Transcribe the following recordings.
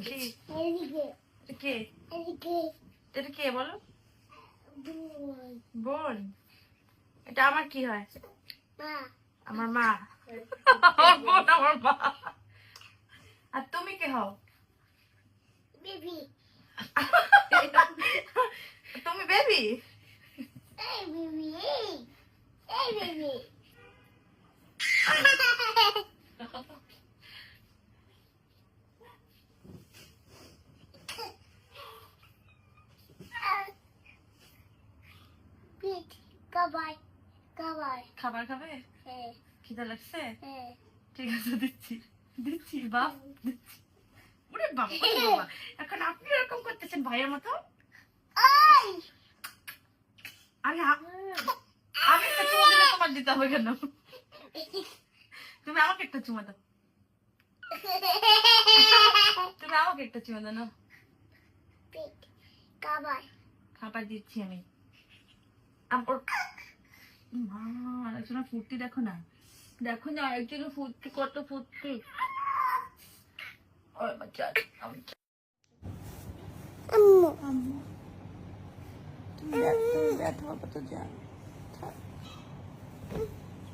কি? কে? এটা কে বলো? বোন। এটা আমার কি হয়? আমার মা। আমার বোন আমার মা। আর তুমি কে হও? বেবি। তুমি বেবি? এই বেবি এই। এই বেবি। কাবাই কাবাই খাবার খাবে? হ্যাঁ। খিদে লাগছে? হ্যাঁ। ঠিক আছে দিচ্ছি। দিচ্ছি বাপ দিচ্ছি। ওরে ওরে বাবা। এখন আপনি এরকম করতেছেন ভাইয়ের মতো? আরে আমি চুমা দিলে তোমার দিতে হবে কেন? তুমি আমাকে একটা চুমা দাও। তুমি আমাকে একটা চুমা দাও না কাবাই খাবার দিচ্ছি আমি। আম- ওর- মা আরেকজনের ফুর্তি দেখো না। দেখো না আরেকজনের ফুর্তি কত ফুর্তি।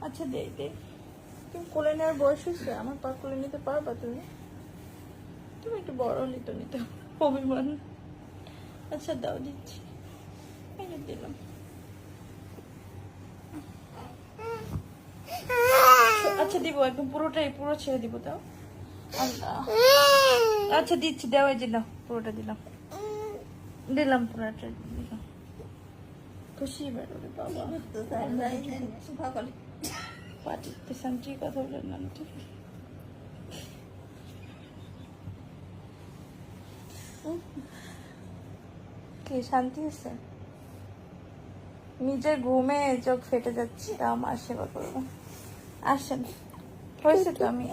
আচ্ছা দে দে। তুমি কোলে নেওয়ার বয়স হয়েছে? আমার পা কোলে নিতে পারবা তুমি? তুমি একটু বড় নিতে নিতে অভিমান। আচ্ছা দাও দিচ্ছি। দিলাম। আচ্ছা দিব, একদম পুরোটাই, পুরো ছেড়ে দিব, দাও। আচ্ছা দিচ্ছি দেওয়া যে দাও পুরোটা দিলাম। দিলাম পুরোটা দিলাম। খুশি বাবা। শান্তি কথা বলে না ঠিক শান্তি আছে? নিজের ঘুমে চোখ ফেটে যাচ্ছে তা আমার সেবা করব। আসেন হয়েছে তো আমি